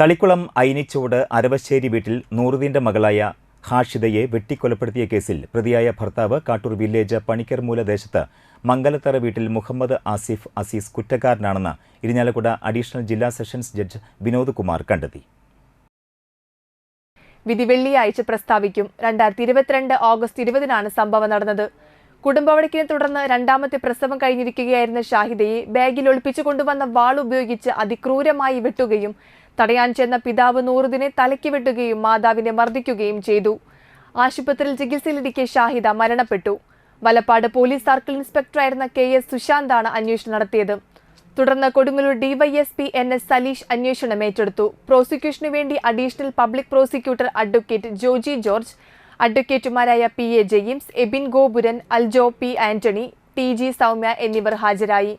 തളിക്കുളം ഐനിച്ചോട് അരവശ്ശേരി വീട്ടിൽ നൂറുദീന്റെ മകളായ ഹാഷിദയെ വെട്ടിക്കൊലപ്പെടുത്തിയ കേസിൽ പ്രതിയായ ഭർത്താവ് കാട്ടൂർ വില്ലേജ് പണിക്കർമൂല ദേശത്ത് മംഗലത്തറ വീട്ടിൽ മുഹമ്മദ് ആസിഫ് അസീസ് കുറ്റക്കാരനാണെന്ന് ഇരിഞ്ഞാലക്കുട അഡീഷണൽ ജില്ലാ സെഷൻസ് ജഡ്ജ് വിനോദ് കുമാർ കണ്ടെത്തി. വിധി വെള്ളിയാഴ്ച പ്രസ്താവിക്കും. രണ്ടായിരത്തി ഇരുപത്തിരണ്ട് ഓഗസ്റ്റ് ഇരുപതിനാണ് സംഭവം നടന്നത്. കുടുംബവഴക്കിനെ തുടർന്ന് രണ്ടാമത്തെ പ്രസവം കഴിഞ്ഞിരിക്കുകയായിരുന്ന ഷാഹിദയെ ബാഗിൽ ഒളിപ്പിച്ചു കൊണ്ടുവന്ന വാൾ ഉപയോഗിച്ച് അതിക്രൂരമായി വെട്ടുകയും തടയാൻ ചെന്ന പിതാവ് നൂറുദിനെ തലയ്ക്ക് വെട്ടുകയും മാതാവിനെ മർദ്ദിക്കുകയും ചെയ്തു. ആശുപത്രിയിൽ ചികിത്സയിലിരിക്കെ ഷാഹിദ മരണപ്പെട്ടു. വലപ്പാട് പോലീസ് സർക്കിൾ ഇൻസ്പെക്ടറായിരുന്ന കെ എസ് സുശാന്താണ് അന്വേഷണം നടത്തിയത്. തുടർന്ന് Kodungallur DYSP N S Saleesh അന്വേഷണം ഏറ്റെടുത്തു. പ്രോസിക്യൂഷനു വേണ്ടി additional public prosecutor advocate Joji George അഡ്വക്കേറ്റുമാരായ P A James Abin Gopuran Aljo P Antony T G Soumya എന്നിവർ ഹാജരായി.